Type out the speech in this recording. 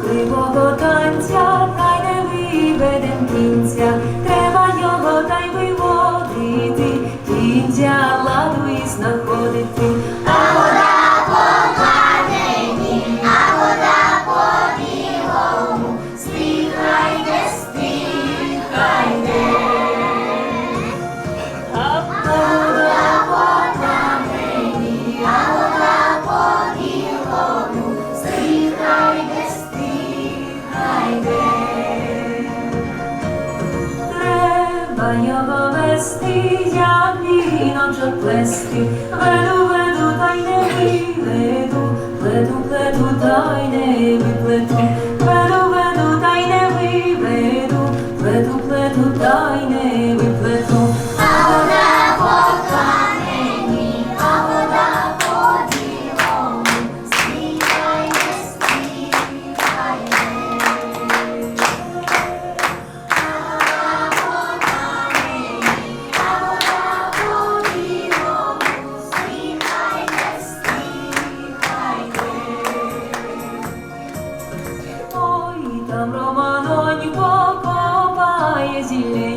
Кривого танця хай не виведем кінця, Знаходити. А вода покладені, а вода по білому, стихайде, стихайде. А вода покладені, а вода по білому, стихайде, стихайде. Треба його вести, як віночок плести, веду, веду, та й не виведу, see it.